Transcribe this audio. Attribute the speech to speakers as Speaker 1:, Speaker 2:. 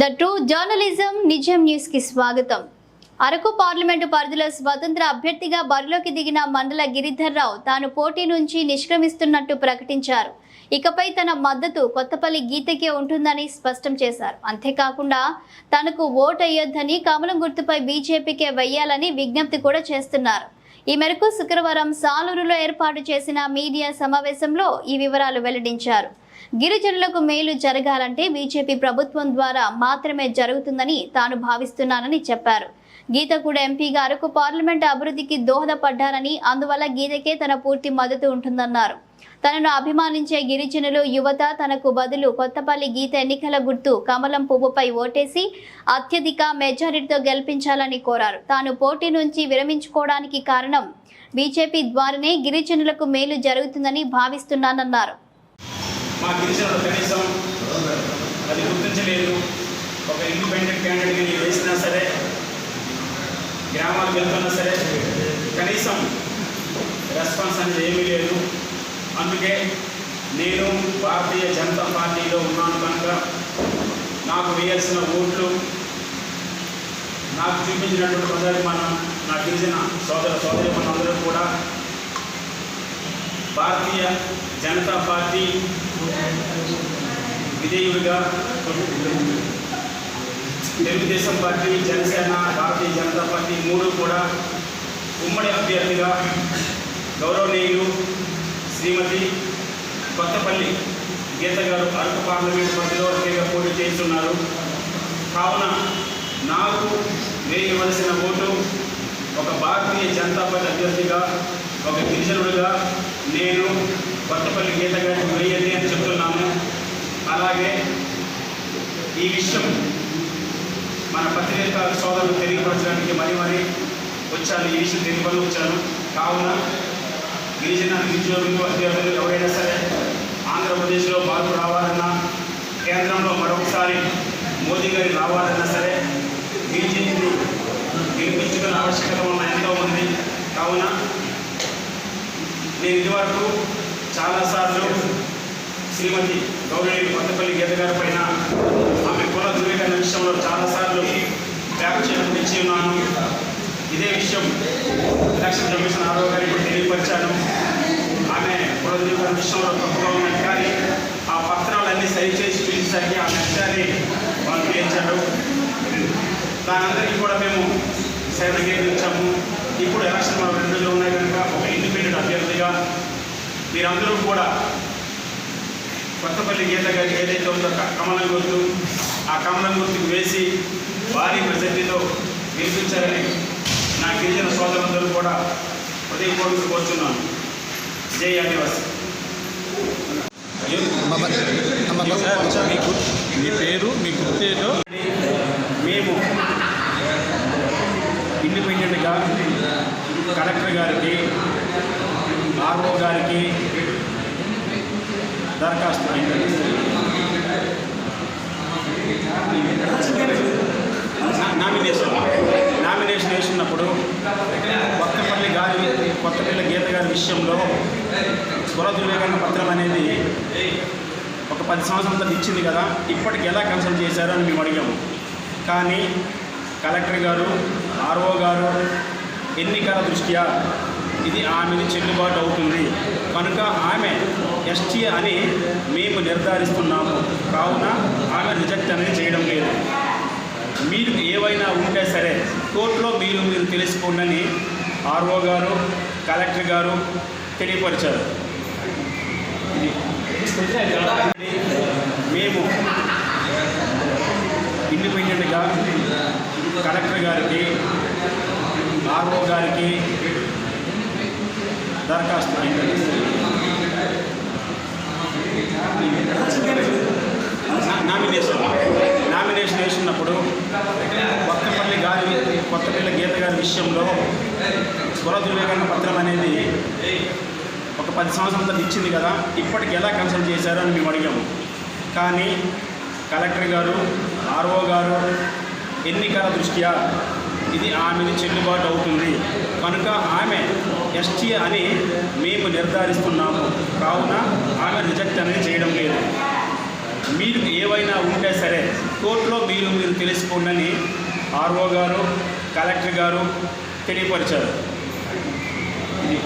Speaker 1: The true journalism నిజం న్యూస్కి స్వాగతం. అరకు పార్లమెంటు పరిధిలో స్వతంత్ర అభ్యర్థిగా బరిలోకి దిగిన మండల గిరిధర్రావు తాను పోటీ నుంచి నిష్క్రమిస్తున్నట్టు ప్రకటించారు. ఇకపై తన మద్దతు కొత్తపల్లి గీతకే ఉంటుందని స్పష్టం చేశారు. అంతేకాకుండా తనకు ఓటు అయ్యొద్దని కమలం గుర్తుపై బీజేపీకే వెయ్యాలని విజ్ఞప్తి కూడా చేస్తున్నారు. ఈ మేరకు శుక్రవారం సాలూరులో ఏర్పాటు చేసిన మీడియా సమావేశంలో ఈ వివరాలు వెల్లడించారు. గిరిజనులకు మేలు జరగాలంటే బీజేపీ ప్రభుత్వం ద్వారా మాత్రమే జరుగుతుందని తాను భావిస్తున్నానని చెప్పారు. గీత కూడా ఎంపీగా అరకు పార్లమెంట్ అభివృద్ధికి దోహదపడ్డారని అందువల్ల గీతకే తన పూర్తి మద్దతు ఉంటుందన్నారు. తనను అభిమానించే గిరిజనులు యువత తనకు బదులు కొత్తపల్లి గీత ఎన్నికల గుర్తు కమలం పువ్వుపై ఓటేసి అత్యధిక మెజారిటీతో గెలిపించాలని కోరారు. తాను పోటీ నుంచి విరమించుకోవడానికి కారణం బీజేపీ ద్వారానే గిరిజనులకు మేలు జరుగుతుందని భావిస్తున్నానన్నారు.
Speaker 2: మా గిరిజనులు కనీసం అది గుర్తించలేదు. ఒక ఇండిపెండెంట్ క్యాండిడేట్గా నేను వేసినా సరే గ్రామాలకు వెళ్తున్నా సరే కనీసం రెస్పాన్స్ అనేది ఏమీ లేదు. అందుకే నేను భారతీయ జనతా పార్టీలో ఉన్నాను కనుక నాకు వేయాల్సిన ఓట్లు నాకు చూపించినటువంటి ప్రజాభిమానం నాకు తెలిసిన సోదర సోదరి అందరూ కూడా భారతీయ జనతా పార్టీ విధేయుడిగా తెలుగుదేశం పార్టీ జనసేన భారతీయ జనతా పార్టీ మూడు కూడా ఉమ్మడి అభ్యర్థిగా గౌరవనీయులు శ్రీమతి కొత్తపల్లి గీత గారు అరకు పార్లమెంట్ పరిధిలో ఒకేగా పోటీ చేస్తున్నారు. కావున నాకు వేయవలసిన ఓటు ఒక భారతీయ జనతా పార్టీ అభ్యర్థిగా ఒక గిరిజనుడిగా నేను కొత్తపల్లి గీత గారికి వేయండి అని చెప్తున్నాను. అలాగే ఈ విషయం మన పత్రికా సోదరులు తెలియపరచడానికి మరీ మరీ వచ్చాను. ఈ విషయం తెలియపడి వచ్చాను. కావున గిరిజన నిరుద్యోగులు అభ్యర్థులు ఎవరైనా సరే ఆంధ్రప్రదేశ్లో మార్పు రావాలన్నా కేంద్రంలో మరొకసారి మోదీ గారి రావాలన్నా సరే బీజేపీని గెలిపించుకునే ఆవశ్యకత ఉన్న ఎంతో ఉంది కావున నేను ఇదివరకు చాలాసార్లు శ్రీమతి గౌరవనీయులు కొత్తపల్లి గీత గారి పైన ఆమె కుల ధృవీకరణ విషయంలో చాలాసార్లు వ్యాఖ్యలు ఇచ్చి ఉన్నాను. ఇదే విషయం ఎలక్షన్ కమిషన్ ఆరో గారు ఇప్పుడు తెలియపరిచాను ఆమె కుల ధృవీకరణ విషయంలో తప్పుగా ఉన్నది కానీ ఆ పత్రాలన్నీ సరిచేసి చూసేసరికి ఆ లక్ష్యాన్ని వాళ్ళు పేర్చారు దానందరికీ కూడా మేము శరణగేరు ఇచ్చాము ఇప్పుడు ఎలక్షన్ మనం రెండు రోజులు ఉన్నాయి కనుక ఒక ఇండిపెండెంట్ అభ్యర్థిగా మీరందరూ కూడా కొత్తపల్లి గీత గారికి ఏదైతే ఉందో కమలం గుర్తు ఆ కమలం గుర్తుకు వేసి భారీ మెజార్టీతో గెలిపించారని నా గిరిజన సోదరులందరూ కూడా హృదయపూర్వక కోరుచున్నాను. జై ఆదివాసి.
Speaker 3: మీ పేరు మీ గుర్తేదో?
Speaker 2: మేము ఇండిపెండెంట్గా కలెక్టర్ గారికి ఆర్ఓ గారికి దరఖాస్తు అయింది నా- నామినేషన్ నామినేషన్ వేసినప్పుడు కొత్తపల్లి గారి కొత్తపల్లి గీత గారి విషయంలో స్వామి వివేకానంద పత్రం అనేది ఒక పది సంవత్సరం తర్వాత ఇచ్చింది కదా ఇప్పటికి ఎలా కన్సల్ట్ చేశారో అని మేము అడిగాము. కానీ కలెక్టర్ గారు ఆర్ఓ గారు ఎన్నికల దృష్ట్యా ఇది ఆమెది చెల్లుబాటు అవుతుంది. కనుక ఆమె ఎస్టీ అని మేము నిర్ధారిస్తున్నాము. కావున ఆమె రిజెక్ట్ అనేది చేయడం లేదు. మీరు ఏవైనా ఉంటే సరే కోర్టులో మీరు మీరు తెలుసుకోండి అని ఆర్ఓ గారు కలెక్టర్ గారు తెలియపరిచారు. మేము ఇండిపెండెంట్గా కలెక్టర్ గారికి ఆర్ఓ గారికి దరఖాస్తు నామినేషన్ నామినేషన్ వేసినప్పుడు కొత్తపల్లి గారి కొత్తపల్లి గీత గారి విషయంలో స్వర ధృవీకరణ పత్రం అనేది ఒక పది సంవత్సరం తర్వాత ఇచ్చింది కదా ఇప్పటికి ఎలా కన్సల్ట్ చేశారు అని మేము అడిగాము. కానీ కలెక్టర్ గారు ఆర్ఓ గారు ఎన్నికల దృష్ట్యా ఇది ఆమెది చెల్లుబాటు అవుతుంది. కనుక ఆమె ఎస్టీ అని మేము నిర్ధారిస్తున్నాము. కావున ఆమె రిజెక్ట్ అనేది చేయడం లేదు. మీరు ఏవైనా ఉంటే సరే కోర్టులో మీరు మీరు తెలుసుకోండి ఆర్ఓ గారు కలెక్టర్ గారు తెలియపరిచారు. ఇది